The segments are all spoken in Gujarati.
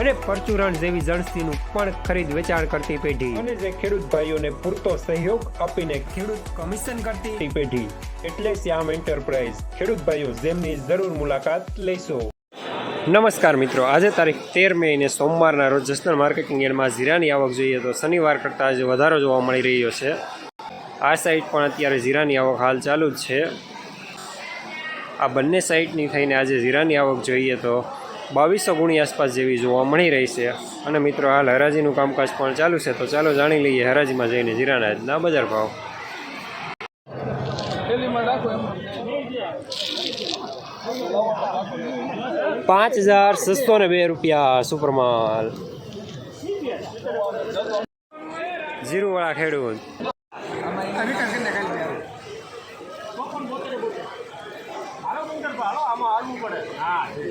અને પરચુરણ જેવી જણસીનું પણ ખરીદ વેચાણ કરતી પેઢી. અને જે ખેડૂત ભાઈઓને પૂરતો સહયોગ આપીને ખેડૂત કમિશન કરતી પેઢી. એટલે શ્યામ એન્ટરપ્રાઇઝ. ખેડૂત ભાઈઓ જેમની જરૂર મુલાકાત લેશો. નમસ્કાર મિત્રો આજે તારીખ તેર મે અને સોમવારના રોજ જસનલ માર્કેટિંગ યાર્ડમાં જીરાની આવક જોઈએ તો શનિવાર કરતાં આજે વધારો જોવા મળી રહ્યો છે. આ સાઈડ પણ અત્યારે જીરાની આવક હાલ ચાલુ જ છે. આ બંને સાઈડની થઈને આજે જીરાની આવક જોઈએ તો બાવીસો ગુણી આસપાસ જેવી જોવા મળી રહી છે. અને મિત્રો હાલ હરાજીનું કામકાજ પણ ચાલુ છે તો ચાલો જાણી લઈએ હરાજીમાં જઈને જીરાના બજાર ભાવ. પાંચ હજાર છસો ને બે રૂપિયા સુપરમાલ.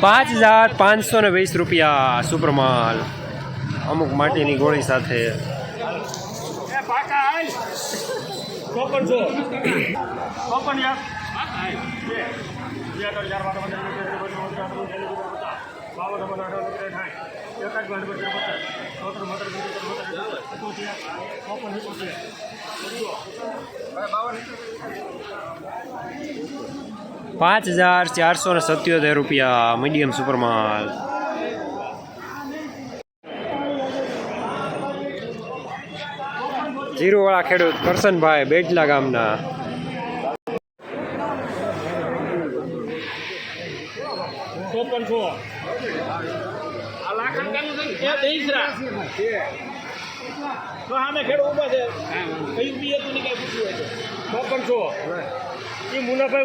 પાંચ હજાર પાંચસો ને વીસ રૂપિયા સુપરમાલ. અમુક માટીની ગોળી સાથે. પાંચ હજાર ચારસો ને સત્યોતેર રૂપિયા મીડિયમ સુપરમાલ. જીરુવાળા ખેડૂત કરશનભાઈ બેટલા ગામના. ચોપનસો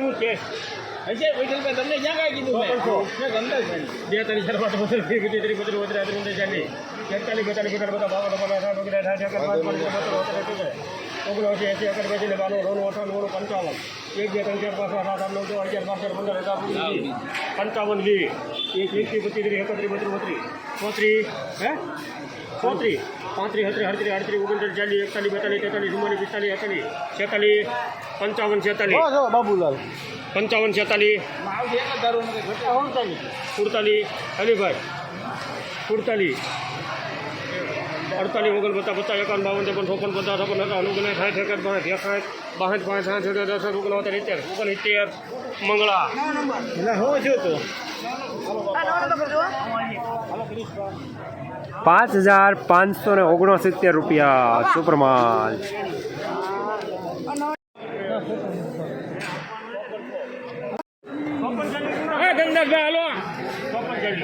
હું કે હશે વૈઠલભાઈ તમને ક્યાં કાંઈ કીધું મેં ગમતા છે બે ત્રણ ચાર પાંચ પચીસ ત્રીસ બત્રીસ બત્રીસ ત્રીસ બત્રીસ એકતાલીસ બેતાલીસ બેતાલીસ બધા સાઠ એકર પાંચ પાંચ સત્તર સત્તર અઠ્યોતેર ઓગણસી એસી એકર બેસી બાનું રોનું ઓગણ પંચાવન એક બે ત્રણ ચાર પાંચ સાત આઠ નવ દસ અગિયાર બાર પંદર હજાર પંચાવન વીસ એક પચીસ ત્રીસ એકત્રીસ બત્રીસ બત્રીસ ચોત્રીસ હે ચોત્રીસ પાંત્રીસ છત્રીસ અડત્રીસ અડત્રીસ ઓગણત્રીસ ચાલીસ એકતાલીસ બેતાલીસ તેતાલીસ ચુમ્માલીસ પિસ્તાલીસ એકતાલીસ છેતાલીસ પંચાવન છેતાલીસ બાબુલાલ પંચાવન છેતાલીસ. સુડતાલીસ. હરીભાઈ સુડતાલીસ. અડતાલીસ ઓગણ પચાસ પચાસ એકાવન બાવન ત્રેપન ચોપન પચાસ છપ્પન હતા ઓગણ સાઠ એકર પાંચ એકાઠ બાસઠ પાંચ સાઠ છોતેર દસ ઓગણ હતા ઇત્યાર ઓગણ ઇત્યાર મંગળા હું છું તો? પાંચ હજાર પાંચસો ને ઓગણસિત્તેર રૂપિયા સુપરમાલ હા ધનદાસભાઈ હાલો ચોપન ચાલીસ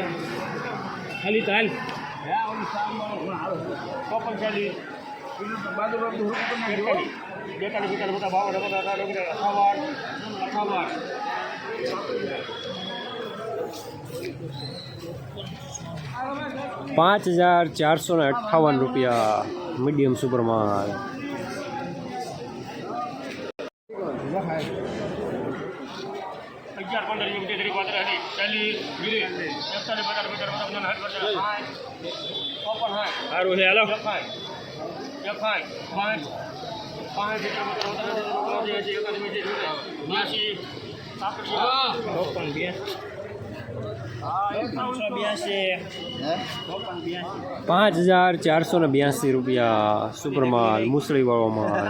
ખાલી તો હાલ ચોપન ચાલીસ બેતાલીસ બેતાલીસ બધા બાવન અઠાવન અઠાવન પાંચ હજાર ચારસો ને અઠ્ઠાવન રૂપિયા મીડિયમ સુપરમાલ અગિયાર પંદર વીસ ત્રીસ ಬಿರಿ પાંત્રીસ ಬೇಕಾದ್ರೆ ಬೇಕಾದ್ರೆ વીસ એકતાલીસ ಹಾಕಿ ಬರ್ತಾರೆ ಹಾಯ್ ಓಪನ್ ಹಾಯ್ ಆರು સાઠ ಎಫ್ છે ಎಫ್ એકાય પાંચ. પાંચ બ્યાસી. ચોપન બ્યાસી. પાંચ હજાર ચારસો ને બ્યાસી રૂપિયા સુપરમાલ મુસળી વાળો માલ